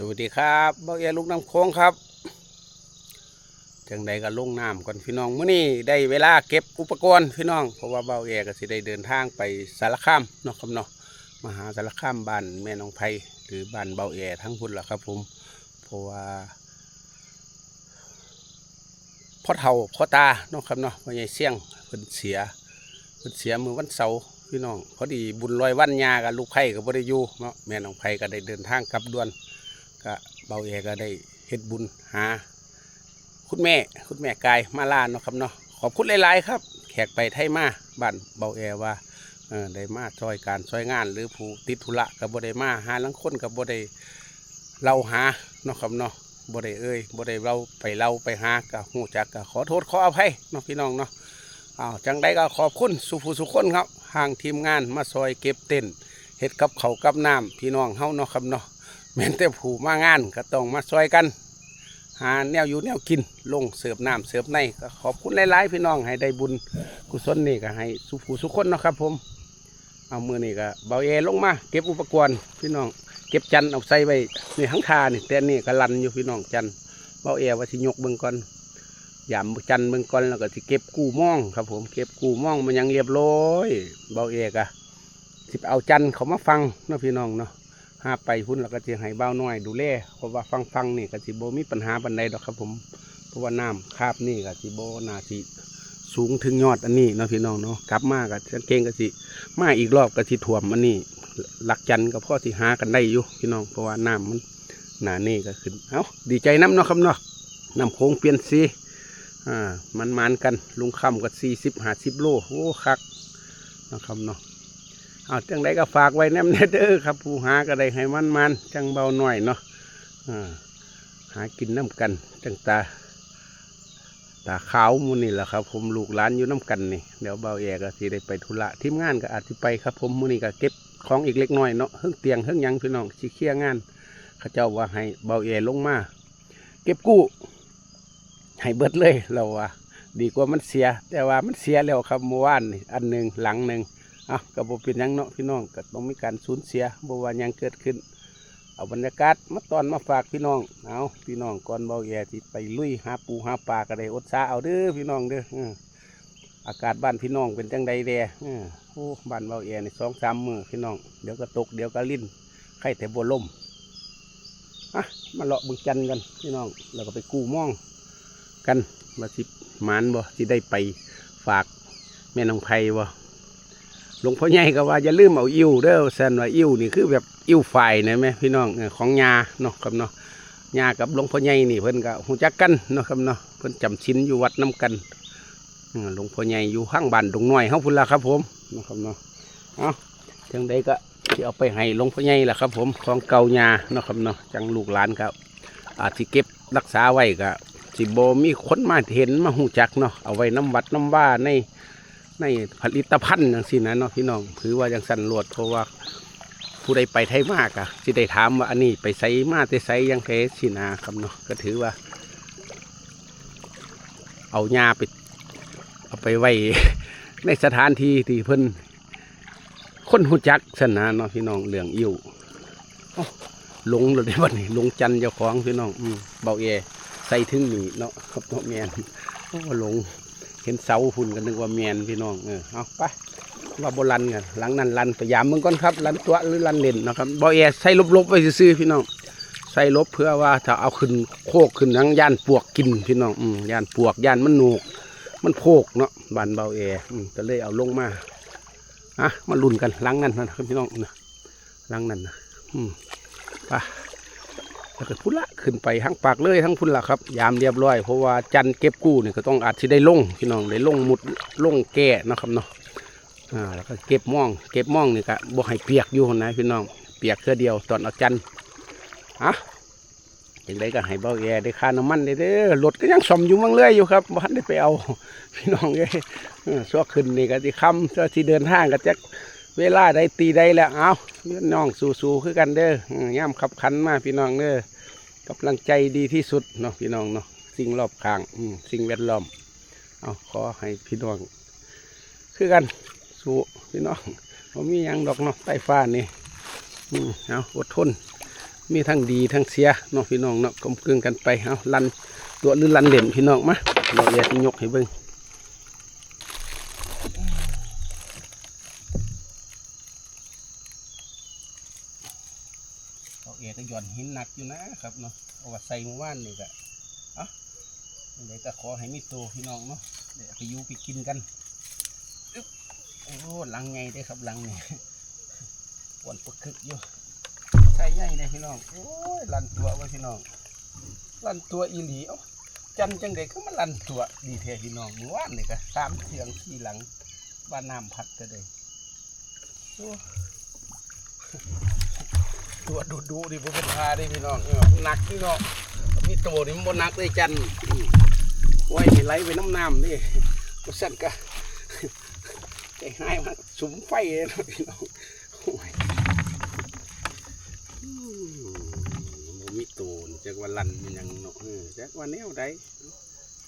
สวัสดีครับเบาเอียลูกน้ำโค้งครับ จังใดก็ลงน้ำก่อนพี่น้องมื้อนี้ได้เวลาเก็บอุปกรณ์พี่น้อง เพราะว่าเบาเอียก็สิได้เดินทางไปสารคามเนาะครับเนาะมหาสารคามบ้านแม่น้องไผหรือบ้านเบาเอียทั้งพุ่นล่ะครับผมเพราะว่าพ่อเฒ่าพ่อตาเนาะครับเนาะพ่อใหญ่เสี่ยงเพิ่นเสียเพิ่นเสียมือวันเสาร์พี่น้องพอดีบุญลอยวันยากับลูกไผ่ก็บ่ได้อยู่เนาะแม่น้องไผ่ก็ได้เดินทางกลับด่วน ก็เบาเอก็ได้เฮ็ดบุญหา คุณแม่คุณแม่กายมาลาเนาะครับเนาะขอบคุณหลาย ๆ ครับ แขกไปไทยมาบ้านเบาเอว่าได้มาช่วยการช่วยงาน หรือผู้ติดธุระกับบ่ได้มาหาลังคนกับบ่ได้เล่าหาเนาะครับเนาะบ่ได้เอ้ยบ่ได้เราไปเล่าไปหากับฮู้จักก็ขอโทษขออภัยเนาะพี่น้องเนาะอ้าวจังใดก็ขอบคุณสุผู้สุคนครับทางทีมงานมาซอยเก็บเต้นเฮ็ดกับเขากับน้ำพี่น้องเฮาเนาะครับเนาะ แม่นแต่ผู้มางานก็ต้องมาช่วยกัน หาแนวอยู่แนวกินลงเสิร์ฟน้ำเสิร์ฟในก็ขอบคุณหลายๆพี่น้องให้ได้บุญกุศลนี่ก็ให้สุผู้สุคนเนาะครับ ผม เอามือนี่ก็เบาเอลงมา เก็บอุปกรณ์พี่น้อง เก็บจันเอาใส่ไว้ในหังคานี่แต่นี่ก็ลันอยู่พี่น้องจันเบาเอว่าสิยกเบิ่งก่อนยามจันเบิ่งก่อนแล้วก็สิเก็บกู้ม่องครับ ผมเก็บกู้ม่องมันยังเรียบร้อยเบาเอกะสิเอาจันเขามาฟังเนาะพี่น้องเนาะ หาไปพุ่นแล้วก็จะให้เบ้าน้อยดูแลเพราะว่าฟังฟังนี่ก็สิโบมีปัญหาบันไดดอกครับผมเพราะว่าน้ำคาบนี่ก็สิโบนาสิสูงถึงยอดอันนี้เนาะพี่น้องเนาะกลับมาก็ฉันเก่งก็สิมาอีกรอบก็สิถ่วมอันนี้หลักจันทร์ก็พ่อสิหากันได้อยู่พี่น้องเพราะว่าน้ำมันหนานี่ก็ขึ้นเอ้าดีใจน้ำเนาะครับเนาะน้ำโค้งเปลี่ยนสีอ่ามันมันกันลุงคำก็สี่สิบห้าสิบโลโอ้คักนะครับเนาะ เอาจังไดก็ฝากไว้แนมเนเด้อครับ ผู้หาก็ได้ให้มันมันๆจังเบาหน่อยเนาะหากินน้ำกัน จังตา ตาขาวมูนี่แหละครับ ผมลูกหลานอยู่น้ำกันนี่เดี๋ยวเบาแอก็สิได้ไปธุระทีมงานก็อาจจะไปครับ ผมมูนี่ก็เก็บของอีกเล็กน้อยเนาะเฮิ่งเตียงเฮิ่งยังพี่น้องสิเคลียร์งานเขาเจ้าว่าให้เบาแอลงมา เก็บกู้ให้เบิดเลยเราว่าดีกว่ามันเสีย แต่ว่ามันเสียแล้วครับเมื่อวานนี่อันหนึ่งหลังหนึ่ง อะก็บ่เป็นยังเนาะพี่น้องก็ต้องมีการสูญเสียบ่ว่ายังเกิดขึ้น เอาบรรยากาศมาตอนมาฝากพี่น้อง เอาพี่น้องก่อนเบาแย่ที่ไปลุยหาปูหาปลาก็ได้อดสาเอาเด้อพี่น้องเด้ออากาศบ้านพี่น้องเป็นจังใดแดอโอ้บ้านเบาแย่ในสองสามมือพี่น้องเดี๋ยวก็ตกเดี๋ยวก็ลิ้นไข่แต่บัวลมอะมาเลาะบึงจันกันพี่น้องแล้วก็ไปกู้ม่องกันว่าสิหมานบ่สิได้ไปฝากแม่น้องไผ่บ่ หลวงพ่อใหญ่ก็ว่าอย่าลืมเอาอิ่วเด้อแซนว่าอิ่วนี่คือแบบอิ่วไฟนะแม่พี่น้องของยาเนาะครับเนาะยากับหลวงพ่อใหญ่นี่เพิ่นก็หูจักกันเนาะครับเนาะเพิ่นจำศีลอยู่วัดน้ำกันหลวงพ่อใหญ่อยู่ข้างบ้านดงน้อยเฮาพุ่นละครับผมเนาะครับเนาะเอาจังใดก็ที่เอาไปให้หลวงพ่อใหญ่ละครับ ผมของเก่ายาเนาะครับเนาะจังลูกหลานครับอาจสิเก็บรักษาไว้ก็สิบ่มีคนมาเห็นมาหูจักเนาะเอาไว้น้ำวัดน้ำว่าใน ในผลิตภัณฑ์อย่างสินะเนาะพี่น้องถือว่ายังสั่นรวดเพราะว่าผู้ใดไปไทยมากอะสิได้ถามว่าอันนี้ไปไซมาแต่ไซยังเทสินะครับเนาะก็ถือว่า เอาหญ้าไปเอาไปไว้ในสถานที่ที่เพิ่นคนหูจักสนะเนาะพี่น้องเรื่องอิ่วลงเลยวันนี้ลงจันเจ้าของพี่น้องอเบาเอใส่ถึงนี่เนาะครับเนาะแมนโอ้ลง ห็นเสาหุ่นกันนึกว่าแมนพี่น้องเออเอาไปว่าโบรันกันหลังนั้นลันพยายามมึงก่อนครับลันตัวหรือลันเล่นนะครับบอแอใส่ลบๆไว้ซื่อพี่น้องใส่ลบเพื่อว่าถ้าเอาขึ้นโคกขึ้นทั้งย่านปวกกินพี่น้องอืมย่านปวกย่านมันหนูก มันโพกเนาะบานเบาแออืมก็เลยเอาลงมาอะมาลุ่นกันหลังนั้นนะครับพี่น้องนะหลังนั้นนะอืมไป แล้วก็พุ่นละขึ้นไปทั้งปากเลยทั้งพุ่นละครับยามเรียบร้อยเพราะว่าจันเก็บกู้เนี่ยก็ต้องอาจจะได้ลงพี่น้องได้ลงมุดลงแก่นะครับเนาะอ่าแล้วก็เก็บม่องเก็บม่องนี่ก็บ่ให้เปียกอยู่นะพี่น้องเปียกแค่อเดียวตอนเอาจันอะอย่างไรก็ให้เบาแอได้ค่าน้ำมันได้เด้อรถก็ยังซ่อมอยู่มั่งเรื่อยอยู่ครับบ้านได้ไปเอา พี่น้องเอ้ยเออซัวขึ้นนี่ก็ที่คำซวที่เดินทางก็จะ เวลาได้ตีได้แล้วเอาน้องสู้ๆคือกันเด้อย่ำขับขันมาพี่น้องเด้อกำลังใจดีที่สุดเนาะพี่น้องเนาะสิ่งรอบข้างสิ่งแวดล้อมเอาขอให้พี่น้อง คือกันสู้พี่น้องผมมียังดอกเนาะใต้ฟ้านี่อืเอาอดทน มีทั้งดีทั้งเสียเนาะพี่น้องเนาะกลมกลืนกันไปเอาลันตัวหรือลันเหล่นพี่น้องมาเราอยากยกให้เบิ่งเราเอนหินหนักอยู่นะครับเนาะเอาว่าใส่มื่อวานนี่ก็อะเดี๋ยวก็ขอให้มีตัวพี่น้องเนาะเดี๋ยวไปยูไปกินกันอึ๊บโอ้หลังไงได้ครับหลังนี่ปวนปึกคึกอยู่ใช่ใหญ่เลยพี่น้องโอ้ยลันตัวไว้พี่น้องลันตัวอีหลีเอ้าจันจังเด็กก็มาลันตัวดีเทพี่น้องมื่อวานนี่ก็สามเสียงขี่หลังบ้านน้ำพัดก็ได้โอ้ ตัวดูดูดิผมเป็นพาดิพี่น้องหนักพี่น้องมีตัวนี่มันบนนักเลยจันไว้ไหลไปน้ำน้ำนี่ก็สั่นก็ใจหายมันสุมไฟเลยพี่น้องโอ้ยอืมบ่มีตูนจักว่าลันมันยังเนาะเออจักว่าแนวใด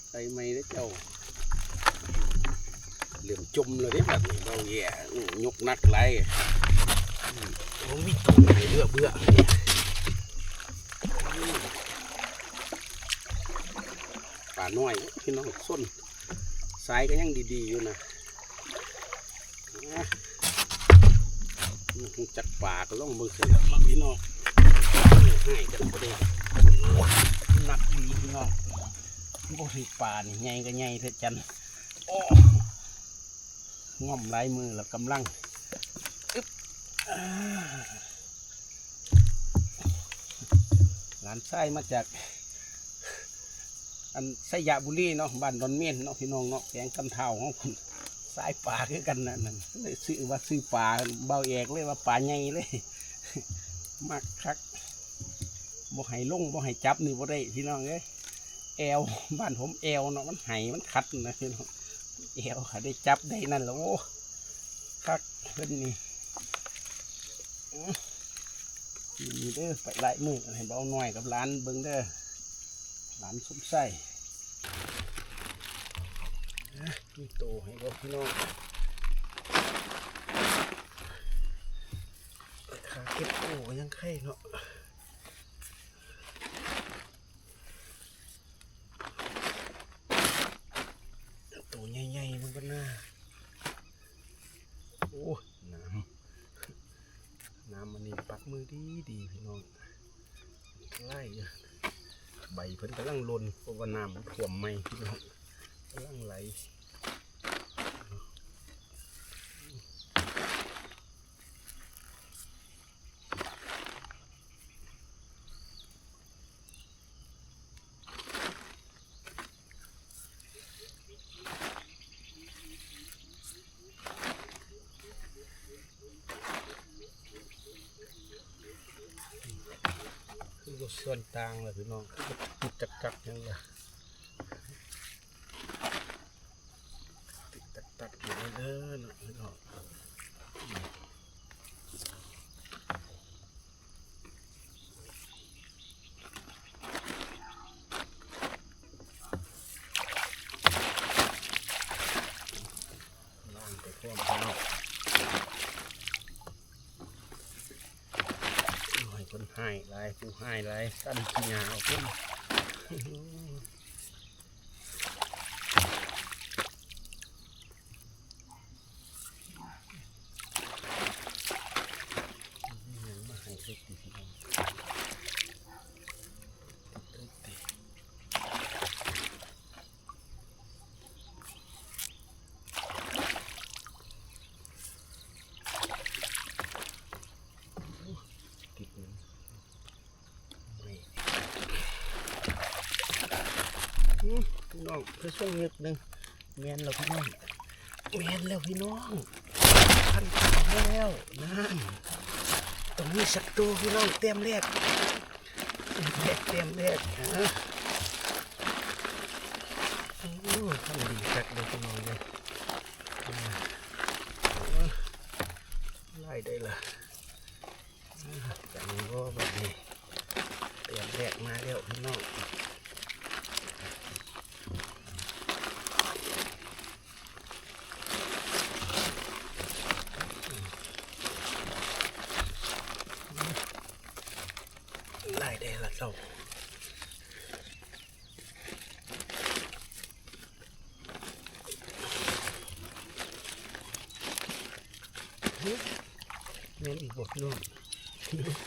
ใส่ไม่ได้เจ้าเหลื่อมจมเลยแบบนี้เราแย่อื้อยกนักไร อืมบ่มีตูนให้เบื่อเบื่อป่าน้อยพี่น้องส้นสายก็ยังดีๆอยู่นะจักป่าก็ล่องเบิ่งเสือมาพี่น้องให้กันบ่ได้หนักดีพี่น้องบ่สิป่านี่ใหญ่ก็ใหญ่เถิดจันโอ้ง่อมลายมือแล้วกำลังอึ๊บาหานชายมาจาก อันสยบุรีเนาะบ้านดอนเมียนเนาะพี่น้องเนาะแกงกำเท้าของคนสายป่าคือกันนั่นนั่นเลยซื้อว่าซื้อป่าเบาแอกเลยว่าป่าใหญ่เลยมักคักบ่ให้ลงบ่ให้จับนี่บ่ได้พี่น้องเอ้ยแอวบ้านผมแอวเนาะมันไห้มันคัดนะพี่น้องแอวค่ะได้จับได้นั่นแล้วโอ้คักเพิ่นนี่ มีเด้อไปหลายมือให้เบาหน่อยกับร้านเบิ่งเด้อร้านสมไส้นี่โตให้บอกพี่น้องขาเก็บโอ้ยังไข่เนาะ ตัวใหญ่ๆมันก็น่าโอ้ยน้ำ น้ำมันนี่ปักมือดีดีพี่น้องไล่อยู่ใบเพิ่นกำลังหลน เพราะว่าน้ำมันท่วมไม่พี่น้องกำลังไหลคือส่วนต่างเลยพี่น้องจักจักยังไงติดจักจักๆอยู่เด้อเนาะพี่น้องล่างไปพร้อมพี่น้อง หน่อยคน ให้ลายผู้ให้ลายกันขี้ยาเอาขึ้นยังมาให้เล็กดีพี่น้องเล็กดีติดหนึ่งไม่อืมพี่น้อง เพื่อช่วงเล็กหนึ่งแมนแล้วพี่น้องแมนแล้วพี่น้องพันขาแล้วน้ำตรงนี้สักตัวพี่น้องเต็มแรกเต็มแรกเต็มแรกฮะโอ้ทำดีจักเลยพี่น้องเลยไล่ได้ละอ่าจังก็แบบนี้เตรียมแรกมาแล้วพี่น้อง ได้ละเจ้า เน้นอีกบทนึง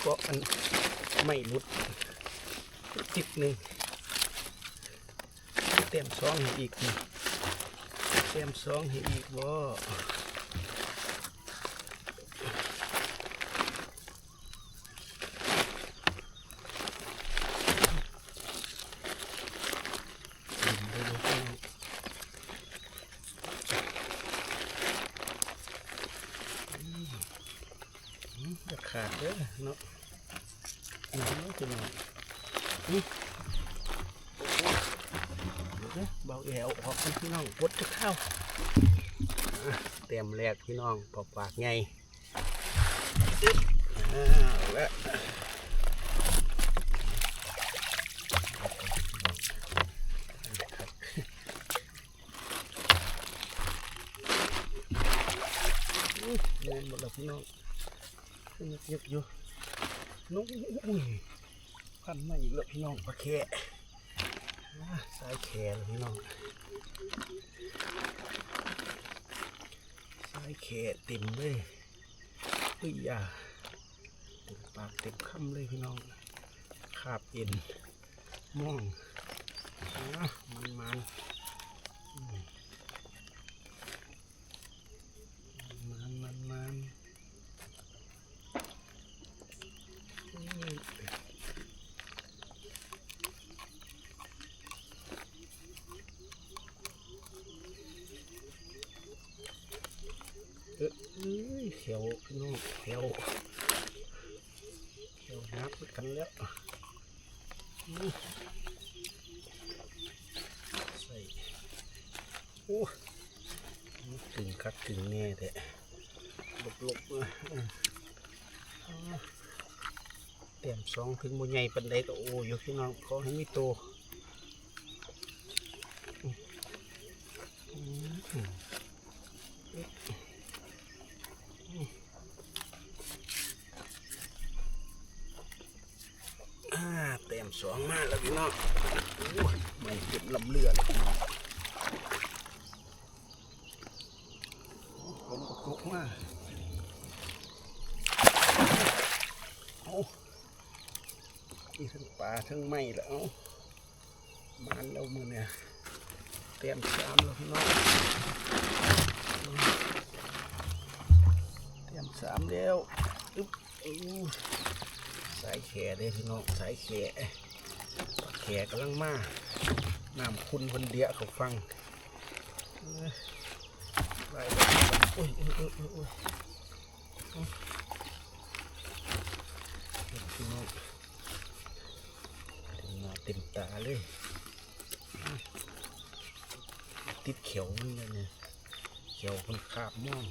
ก็อันไม่ลุดจิบหนึ่งเต็มซองให้อีกนี่เต็มซองให้อีกบ่ จะขาดเด้อเนาะ นี่คือหน่อยนี่เดี๋ยวนะเบาแอวออกกันพี่น้องปวดจะเข้าอะเต็มแรกพี่น้องปอกปากไงอึ๊บอ้าวแล้วเงินหมดแล้วพี่น้องยึกยึกอยู่ น้องอุ้ยพันมาอีกแล้วพี่น้องปลาแค่สายแค่เลยพี่น้องสายแค่เต็มเลยอุ้ยอะเต็มปากเต็มคำเลยพี่น้องคาบเอ็นม่องอะมันมันอืมมันมันมัน เอ้ยเขียวพี่ น้องเขียวเขียวนับกันแล้วใส่โอ้กึ่งคักกึ่งแน่แต่ลบลบๆมาอื้ออ่าเต็มสองถึงบุญใหญ่ปันใดก็โอ้ยพี่น้องขอให้มีโตอื้ออื้อ อ่าเต็มสองมาแล้วพี่น้องโอ้ยไม่เก็บลำเลือดพี่น้องผมก็กลุกมาเอาอี ทั้งไม้แล้วมันแล้วมือเนี่ยเต็มสามแล้วพี่น้องเต็มสามแล้วอึ๊บสายแขเด้พี่น้องสายแขแขกำลังมาน้ำคุณคนเดียเขาฟังเอ้ยไปเลยโอ้ยโอ้ยโอ้ยโอ้ยอุ้ยพี่น้อง ตาเลย ติดเขียวนี่เลยเนี่ยเขียวคนขาบม่วง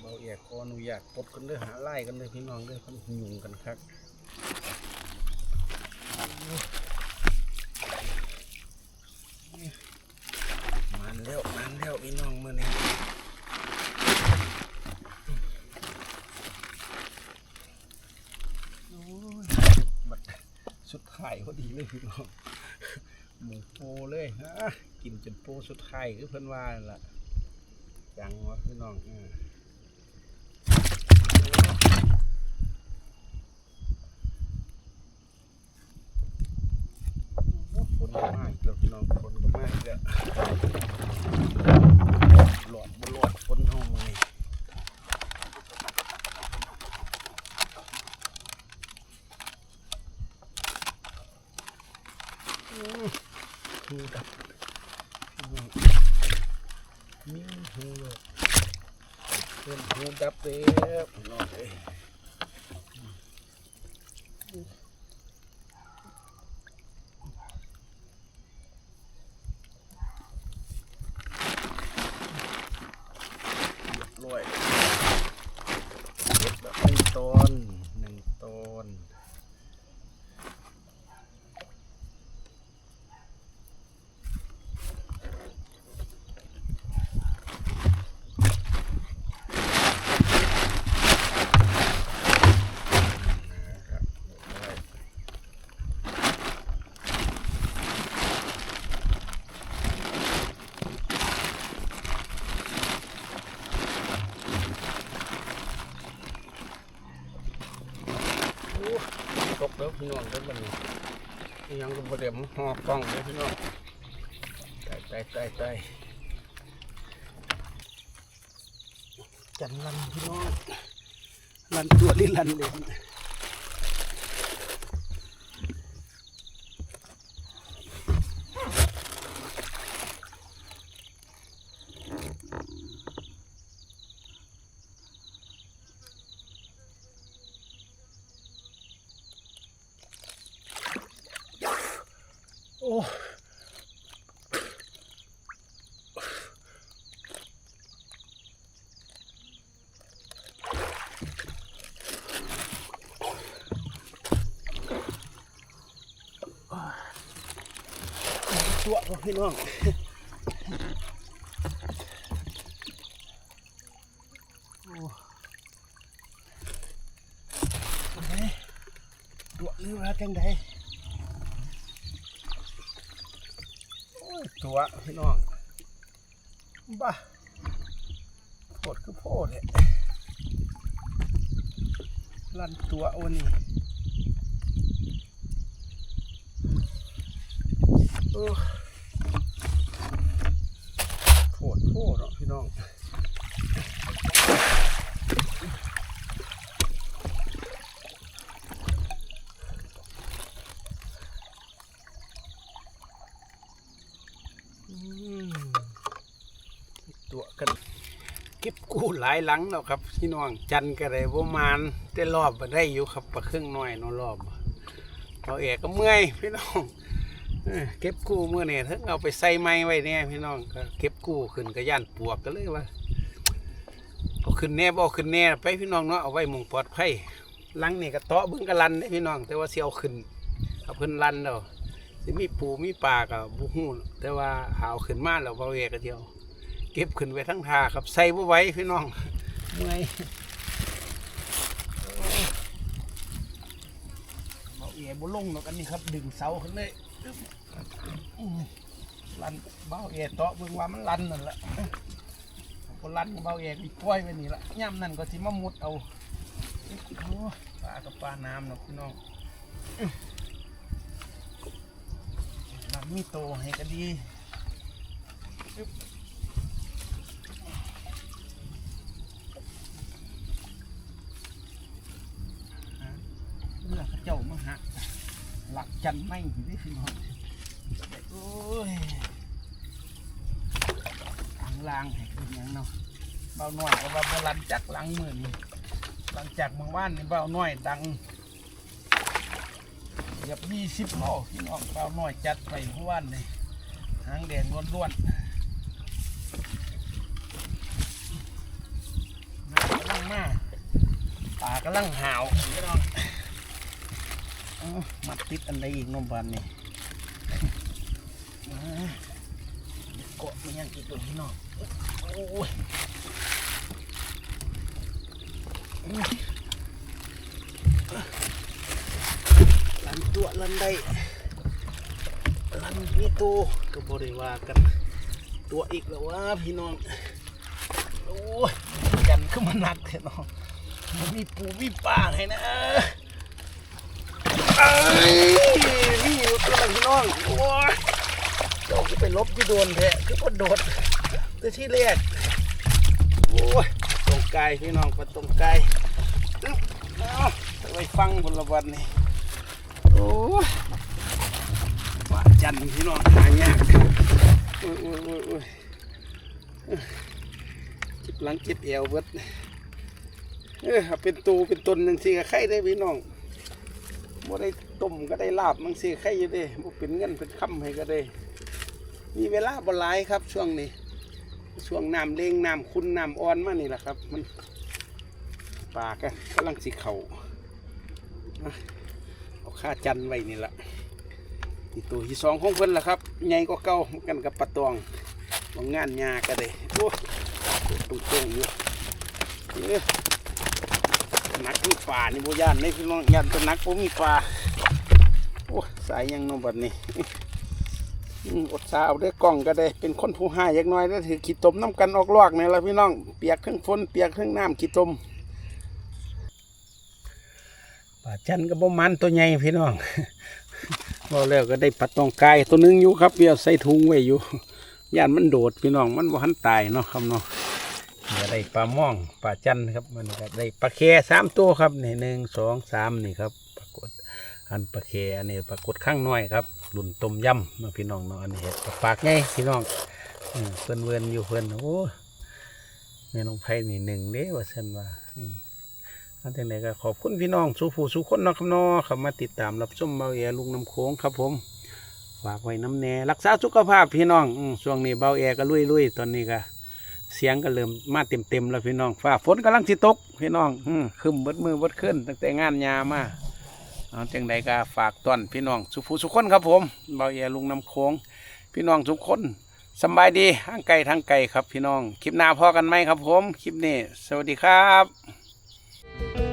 เบาแอกขออนุญากปดกันเลยหาไล่กันเลยพี่น้องเลยคนยุ่งกันครับมันแล้วมันแล้วพี่น้องมื่อนี้โอ้ยบัดสุดท้ายพอ ดีเลยพี่น้องหมูโปเลยฮะกินจนโปสุดท้ายคือเพิ่นว่าล่ะจังวะพี่น้องอ่า ฝนก็มาอีกแล้วพี่น้องฝนก็มาอีกแล้วหลอดบ่หลอดฝนเอามือนี่อื้อหูดับพี่น้องมีหูเลยเป็นหูดับแล้วพี่น้องเอ้ย รวยเก็บแบบหนึ่งต้นหนึ่งต้น กแล้ว พี่น้องได้อบัดนี้อิหยังก็บ่ได้มหอกล้องเลยพี่น้องตายตายตายตายจันลันพี่น้องลันตัวลิลันเลย โอ้ตัวบ่ พี่น้องโอ้จังไดตัวหรือว่าจังไดโอ้ยตัวพี่น้องบ้าโพดคือโพดเนี่ยลั่นตัววันนี้โอ้โพดโพดเนาะพี่น้องอืม ตัวกันเก็บกู้หลายหลังแล้วครับพี่น้องจันกระไรประมาณได้รอบได้อยู่ครับประครึ่งน้อยนอรอบเราเอกก็เมื่อยพี่น้องเก็บกู้เมื่อเนี่ยทั้งเอาไปใส่ไม้ไว้เนี่ยพี่น้องก็เก็บกู้ขึ้นกระย่านปวกก็เลยว่าเอาขึ้นแน่บ่เอาขึ้นแน่ไปพี่น้องเนาะเอาไว้มุงปลอดภัยหลังนี่ก็เตาะเบึ้งกระลันเด้พี่น้อง แต่ว่าเสียวขึ้นเอาขึ้นลันแล้วสิมีปูมีปลากับบุหู แต่ว่าเอาขึ้นมาแล้วเบาเอกเดียว เก็บขึ้นไว้ทั้งทาครับใส่บ่ไว้พี่น้องเมื่อยเบาเอ๋บ่ลงหรอกอันนี้ครับ ดึงเสาขึ้นเลยลันเบาเอ๋เตาะเบิ่งว่ามันลันนั่นแหละบ่ลันเบาเอ๋มีปล่อยไว้นี่ละย่ำนั่นก็สิมามุดเอาปลากับปลาน้ำเนาะพี่น้อง มีโตให้ก็ดีเมื่อเขาเจ้ามาหักหลักจันไม่อยู่ที่พี่น้องโอ้ยทางล่างให้เป็นยังเนาะเบาหน่อยก็ว่าบรันจักหลังมือนี่หลังจากเมื่อวานนี่เบาหน่อยดัง กือบยี่สิบโลพี่น้องเบาน่อยจัดไปเมื่อวานนี่หางแดงล้วนๆน้ำกำลังมาป่ากำลังหาวพี่น้องเอามาติดอันใดอีกนมบานนี่เกาะมันยังอีกตัวนี้เนาะโอ้ยอุ้ยลัน ตัวลันได้ลันมีตัวก็บริวากัน ตัวอีกแล้ววะพี่น้อง โอ้ยกันขึ้นมาหนักเถอะน้องมันมีปูมีปลาให้นะเอ้ยนี่อยู่ตัวลังพี่น้อง โอ้ยเจ้าก็ไปลบที่โดนแท้คือพอโดดแต่ที่แรกโอ้ยตรงไกลพี่น้องไปตรงไกลเอาไปฟังบนละวันนี่ โอ้ว่าจันพี่น้องหายากโอ้ยโอ้ยโอ้ยโอ้ยจิบหลังจิบเอวเบิดเออเอเป็นตูเป็นตนหนึ่งสิกับใครได้พี่น้องบ่ได้ต้มก็ได้ลาบมังสิใครอยู่เด้บ่เป็นเงินเป็นคำให้ก็ได้ มีเวลาบ่หลายครับ ช่วงนี้ ช่วงน้ำเล้งน้ำคุณน้ำอ่อนมานี่แหละครับ มันปลาก็กำลังสิเขาอะ เอาจันไว้นี่ละนี่ตัวที่สองของเพิ่นละครับใหญ่ก็เก่ากันกับปลาตองบางงานยาก็ได้โอ้ตรงตรงๆอยู่เอ้ยนักมีปลานี่โบยานในพี่น้องยันตัวนักผมมีปลาโอ้สายยังนมบัดนี้อืมอดสาเอาได้กล้องก็ได้เป็นคนผู้ห้าอยากน้อยแล้วถือขีดตมน้ำกันออกลอกเนี่ยละพี่น้องเปียกทั้งฝนเปียกทั้งน้ำขีดตม ป่าจันก็บ่มันตัวใหญ่พี่น้องบ่แล้วก็ได้ปลาตองกายตัวหนึงอยู่ครับเดี๋ยวใส่ถุงไว้อยู่ย่านมันโดดพี่น้องมันบ่ทันตายเนาะครับเนาะได้ปลาม่องปลาจันครับมันก็ได้ปลาแคสามตัวครับนี่หนึ่งสองสามนี่ครับปรากฏอันปลาแคอันนี้ปรากฏข้างน้อยครับรุ่นต้มยำเนาะพี่น้องเนาะอันนี้เห็ดปากใหญ่พี่น้องเพิ่นเวินอยู่เพิ่นโอ้แม่น้องไผ่นี่หนึ่งเด้ว่าซั่นว่า อันที่ไหนก็ขอบคุณพี่น้องสู่ผู้สู่คนนะครับนาะครับมาติดตามรับชมเบาแอลุงน้ำโค้งครับผมฝากไว้น้ำแน่รักษาสุขภาพพี่น้องอช่วงนี้เบาแอก็ลุยลุยตอนนี้ก็เสียงก็เริ่มมาเต็มเต็มแล้วพี่น้องฟ้าฝนกำลังสิตกพี่น้องอืมคึมเบิดมือบดขึ้นตั้งแต่งานยามาเอาจังใดก็ฝากตอนพี่น้องสุผู้สุคนครับผมเบาแอลุงน้ำโค้งพี่น้องทุกคนสบายดีทางไกลทางไกลครับพี่น้อง คลิปหน้าพอกันไหมครับผม คลิปนี้ สวัสดีครับ Bye.